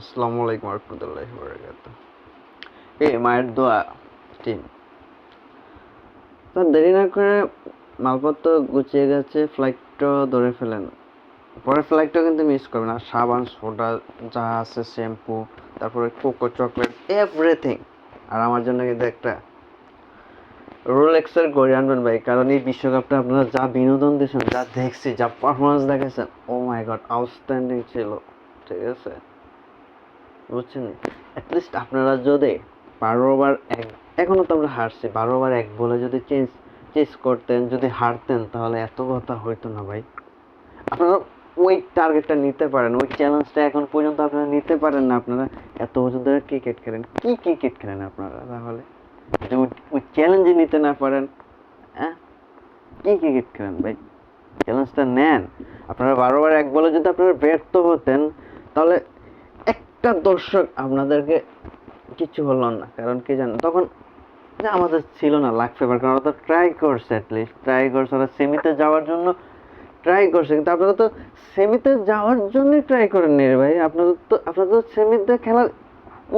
আসসালামু আলাইকুম এই মায়ের দোয়া টিম তো দেরি না করে মালপত্র গুছিয়ে গেছে ফ্লাইটটা ধরে ফেলেন। ফ্লাইটটা কিন্তু মিস করবেন। সাবান, সোডা যা আছে শ্যাম্পু তারপরে কোকো চকলেট এভরিথিং আর আমার জন্য কিন্তু একটা রোলেক্সের ঘড়ি আনবেন ভাই। কারণ এই বিশ্বকাপটা আপনারা যা বিনোদন দিয়েছেন, যা দেখছি, যা পারফরমেন্স দেখেছেন ও মাই গড আউটস্ট্যান্ডিং ছিল। ঠিক আছে? বুঝছেন? অ্যাটলিস্ট আপনারা যদি বারো ওভার এক, এখনও তো আমরা হারছি বারো ওভার এক বলে যদি চেঞ্জ চেঞ্জ করতেন, যদি হারতেন, তাহলে এত কথা হইতো না ভাই। আপনারা ওই টার্গেটটা নিতে পারেন, ওই চ্যালেঞ্জটা এখন পর্যন্ত আপনারা নিতে পারেন না, আপনারা এত বছর ধরে ক্রিকেট খেলেন। কি ক্রিকেট খেলেন আপনারা তাহলে? ওই- ওই চ্যালেঞ্জে নিতে না পারেন হ্যাঁ? কি ক্রিকেট খেলেন ভাই? চ্যালেঞ্জটা নেন। আপনারা বারো বারোবার এক বলে যদি আপনারা ব্যর্থ হতেন, তাহলে একটা দর্শক আপনাদেরকে কিছু হলো না, কারণ কি জানেন, তখন আমাদের ছিল না লাখ ফেভার কারণ তো ট্রাই করছে অ্যাটলিস্ট ট্রাই করছে, ওরা সেমিতে যাওয়ার জন্য ট্রাই করছে, কিন্তু আপনারা তো সেমিতে যাওয়ার জন্যই ট্রাই করেন নি ভাই, আপনাদের তো, আপনাদের সেমিতে খেলার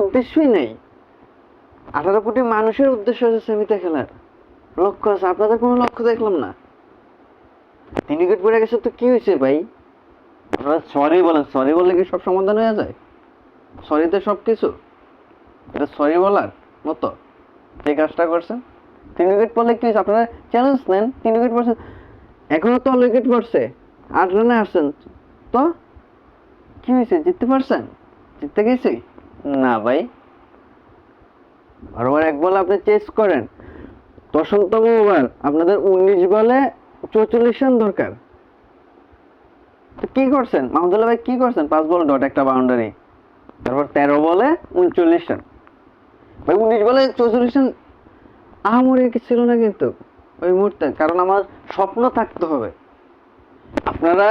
উদ্দেশ্যই নেই। আঠারো কোটি মানুষের উদ্দেশ্য আছে সেমিতে খেলার। লক্ষ্য আছে, আপনাদের কোনো লক্ষ্য দেখলাম না। তিন উইকেট পড়ে গেছে, তো কি হয়েছে ভাই? আপনারা সরি বলেন সরি বললে কি সব সমাধান হয়ে যায়? সরিতে সব কিছু? এটা সরি বলার মতো। যে কাজটা করছেন তিন উইকেট পড়লে কি আপনারা চ্যালেঞ্জ নেন। তিন উইকেট পড়ছেন এখনও তো উইকেট পড়ছে আট রানে আসছেন। তো কি হয়েছে? জিততে পারছেন? জিততে গেছি? না ভাই। বারবার এক বল আপনি চেস করেন। দশমতম ওভার আপনাদের উনিশ বলে চৌচল্লিশ রান দরকার। তো কি করছেন? মাহমুদুল্লাহ ভাই, কি করছেন? পাঁচ বল ডট একটা বাউন্ডারি উনচল্লিশ রান ভাই, উনিশ চৌচল্লিশ ছিল না কিন্তু ওই মুহূর্তে, কারণ আমার স্বপ্ন থাকতে হবে। আপনারা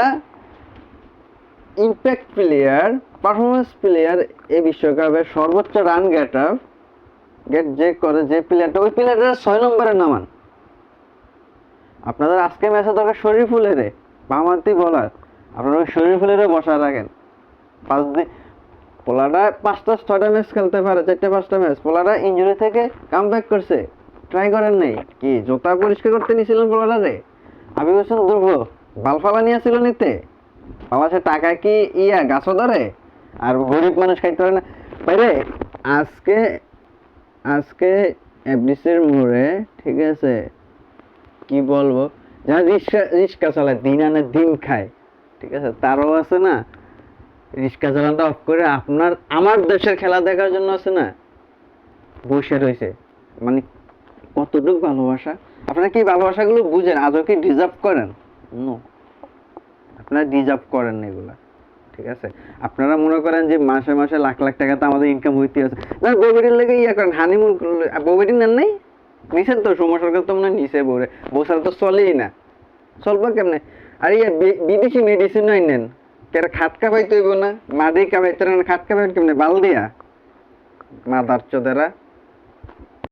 ইম্প্যাক্ট প্লেয়ার পারফরমেন্স প্লেয়ার এই বিশ্বকাপের সর্বোচ্চ রান গেটার গেট যে করে যে প্লেয়ারটা ওই প্লেয়ারটা ছয় নম্বরে নামান। আপনাদের আজকে ম্যাচে দরকার শরীর শরীফুলেরে বামাতি বলার আপনারা ওই শরীফুলেরে বসা রাখেন। পাঁচ দিন পোলারা পাঁচটা, ছয়টা ম্যাচ খেলতে পারে, চারটে, পাঁচটা ম্যাচ পোলারা ইঞ্জুরি থেকে কাম ব্যাক করছে। ট্রাই করেন নাই। কি, জোতা পরিষ্কার করতে নিয়েছিলেন পোলারা রে আমি বলছেন দুর্ভ বালফালা নিয়েছিল নিতে। সে টাকা কি ইয়া, গাছও ধরে? আর গরিব মানুষ খাইতে পারে না। বাইরে, আজকে আজকে এফডিসির মোড়ে, ঠিক আছে, কি বলব? যারা রিক্সা রিক্সা চালায়, দিন আনে দিন খায়, ঠিক আছে? তারও আছে না। রিক্সা চালানটা অফ করে আপনার, আমার দেশের খেলা দেখার জন্য আছে না? বসে রয়েছে। মানে কতটুকু ভালোবাসা? আপনারা কি ভালোবাসাগুলো বুঝেন? আজও কি ডিজার্ভ করেন? নো আপনারা ডিজার্ভ করেন না এগুলা। ঠিক আছে? আপনারা মনে করেন যে মাসে মাসে লাখ লাখ টাকা তো আমাদের ইনকাম হইতে আছে। না বউবেটির লেগে ইয়া করেন হানিমুন বউবেটি নেন নাই? নিছেন তো? সময় সরকার তো মনে নিছে বউরে বউ তো চলেই না। চলবো কেমনে? আর ইয়া বিদেশি মেডিসিন নেন। কেরা খাট খাবাই তৈব না, মাদি কাপাইতে না খাট কাপাইতে কেমনে? বাল দিয়া। মাদার চোদেরা।